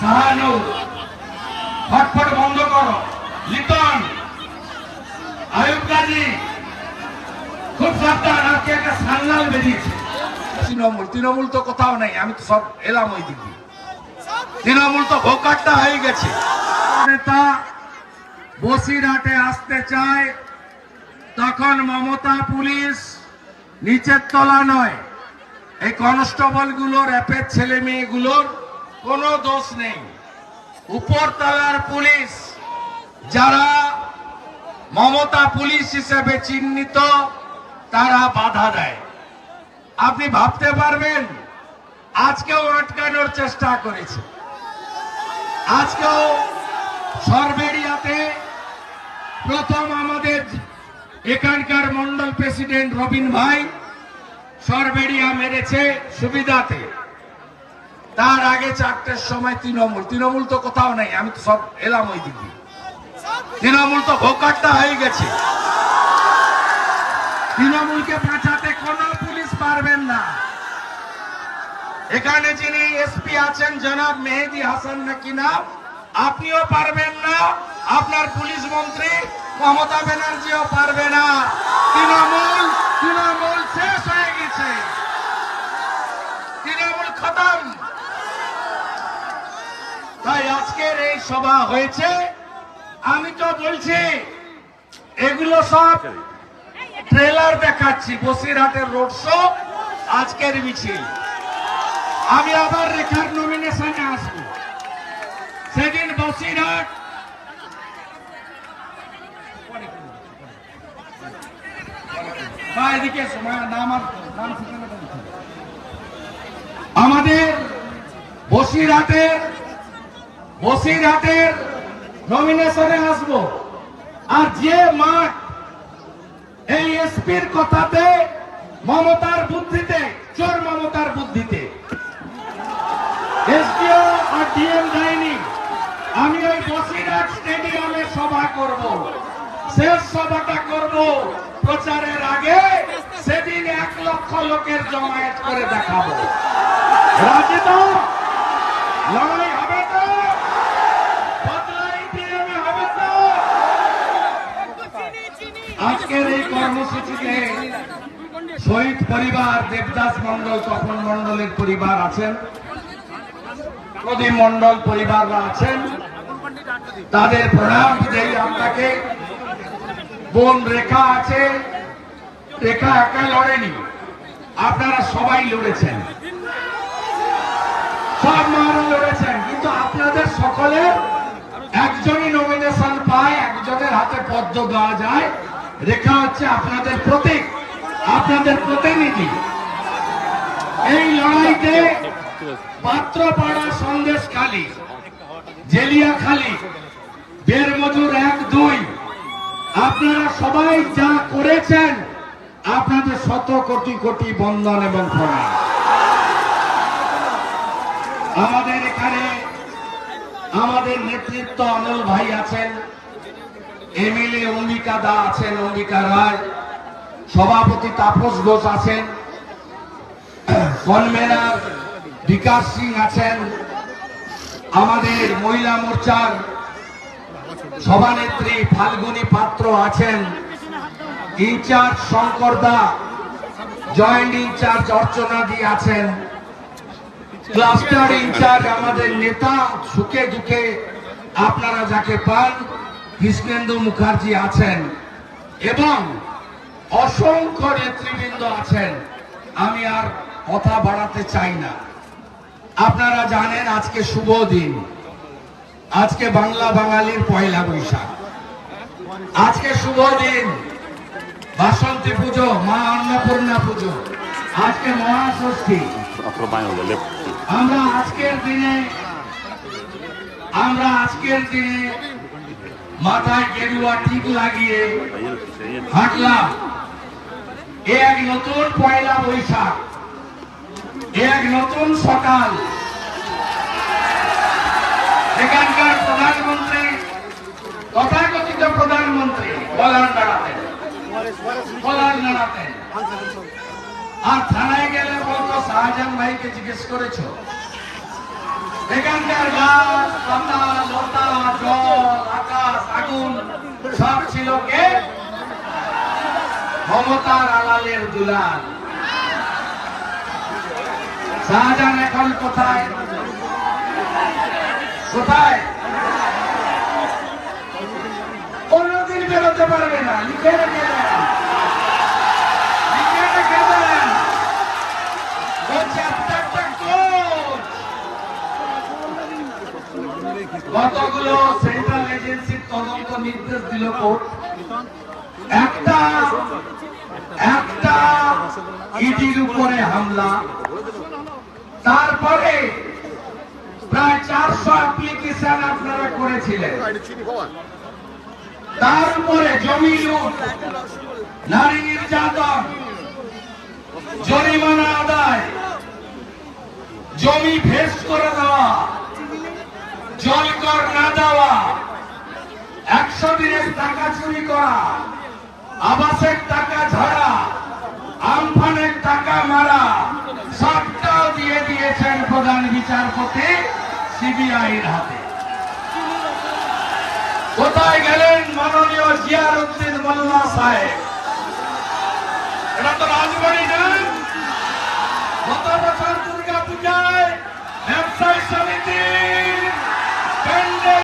সাহানু ফটফট বন্ধ করো। লিটন আয়ুব গাজী খুব সাবধান আজকে একটা সান্নাল বেরিয়েছে তৃণমূল তৃণমূল তো কোথাও নাই আমি তো সব এলাম ওই দিক। তৃণমূল তো ভোকারটা হয়ে গেছে। নেতা বসিরহাটে আসতে চায় তখন মমতা পুলিশ নিচের তলা নয়। এই কনস্টেবলগুলোর অ্যাপের ছেলে মেয়েগুলোর কোনো দোষ নেই। উপরতলার পুলিশ, যারা মমতা পুলিশ হিসেবে চিহ্নিত, তারা বাধা দেয়। আপনি ভাবতে পারবেন, আজকেও আটকানোর চেষ্টা করেছে। আজকেও সরবেরিয়াতে প্রথম আমাদের এখানকার মন্ডল প্রেসিডেন্ট রবিন ভাই সরবেরিয়া মেরেছে সুবিধাতে। তার আগে চারটের সময় তৃণমূল। তৃণমূল তো কোথাও নেই, আমি তো সব এলাম ওই দিক। তৃণমূল তো ভোকারটা হয়ে গেছে। তৃণমূলকে বাঁচাতে কোনো পুলিশ পারবেন না। এখানে যিনি এসপি আছেন জনাব মেহেদি হাসান নাকি নাম, আপনিও পারবেন না, আপনার পুলিশ মন্ত্রী মমতা ব্যানার্জিও পারবে না। তৃণমূল তৃণমূল শেষ হয়ে গেছে তৃণমূল খতম তাই আজকের এই সভা হয়েছে, আমি তো বলছি, এগুলো সব ট্রেলার দেখাচ্ছি, বসিরহাটের রোড শো আজকের মিছিল আমি আবার রেখার নমিনেশনে আসব সেদিন বসিরহাট এদিকে। আমাদের বসিরহাটের বসিরহাটের নমিনেশনে আসব। আর যে মাঠ এই এসপির কথাতে মমতার বুদ্ধিতে, চোর মমতার বুদ্ধিতে। আমি ওই বসিরহাট স্টেডিয়ামে সভা করব। শেষ সভাটা করব প্রচারের আগে, সেদিন এক লক্ষ লোকের জমায়েত করে দেখাবো। রাজি তো লড়াই হবে তো বদলা ইতিহামে হবে তো আজকের এই কর্মসূচিতে শহীদ পরিবার, দেবদাস মন্ডল মন্ডলের পরিবার আছেন। প্রদীপ মন্ডল পরিবাররা আছেন। তাদের প্রণাম দেই আপনাকে। বোন রেখা আছে। রেখা একা লড়েনি। আপনারা সবাই লড়েছেন। সব মারা লড়েছেন। কিন্তু আপনাদের সকলের একজনই নমিনেশন পায়, একজনের হাতে পদ্ম দেওয়া যায়। রেখা হচ্ছে আপনাদের প্রতীক, আপনাদের প্রতিনিধি। এই লড়াইতে পাত্রপাড়া সন্দেশ খালি জেলিয়া খালি বের মজুর এক দুই। আপনারা সবাই যা করেছেন, আপনাদের শত কোটি কোটি বন্ধন এবং প্রণাম। আমাদের এখানে আমাদের নেতৃত্ব অনল ভাই আছেন। এমএলএ অম্বিকা দা আছেন অম্বিকা রায়। সভাপতি তাপস ঘোষ আছেন। কনভেনার বিকাশ সিং আছেন। আমাদের মহিলা মোর্চার সভানেত্রী ফাল্গুনী পাত্র আছেন। ইনচার্জ শঙ্কর দা, জয়েন্ট ইনচার্জ অর্চনা দি আছেন। ক্লাস্টার ইনচার্জ আমাদের নেতা সুখে দুঃখে আপনারা যাকে পান কৃষ্ণেন্দু মুখার্জি আছেন এবং অসংখ্য নেতৃবৃন্দ আছেন। আমি আর কথা বাড়াতে চাই না। আপনারা জানেন আজকে শুভ দিন। আজকে বাংলা বাঙালির পয়লা বৈশাখ। আজকে শুভ দিন। বাসন্তী পুজো, মা অন্নপূর্ণা পুজো। আজকে মহাষষ্ঠী. আমরা আজকের দিনে, আমরা আজকের দিনে মাথায় গেরুয়া ঠিক লাগিয়ে হাঁটলাম। এ এক নতুন পয়লা বৈশাখ। এ এক নতুন সকাল। এখানকার প্রধানমন্ত্রী, তথাকথিত প্রধানমন্ত্রী, বলার দাঁড়াতেন বলার আর থানায় গেলে বলতো, শাহজাহান ভাইকে জিজ্ঞেস করেছ? এখানকার গাছ পাতা, লতা, জল, আকাশ, আগুন, সব ছিল কে? মমতার আলালের দুলাল। শাহজাহান এখন কোথায়? কোথায়? কোনদিন বেরোতে পারবে না, লিখে রেখে দেন লিখে রেখে দেন ও চ্যাপ্টারটা কোচ তারপরে প্রায় চারশো অ্যাপ্লিকেশন আপনারা করেছিলেন। জমি নারী নির্যাতন, জরিমানা আদায়, জমি ভেস করে দেওয়া জল কর না দেওয়া একশো টাকা চুরি করা, আবাসের টাকা ঝাড়া, আমফানের টাকা মারা, সবটাও দিয়ে দিয়েছেন প্রধান বিচারপতি সিবিআইর হাতে। কোথায় গেলেন মাননীয় জিয়ার উদ্দিন মোল্লা সাহেব? এটা তো রাজবাড়ি না? গত বছর দুর্গা ব্যবসায়ী সমিতি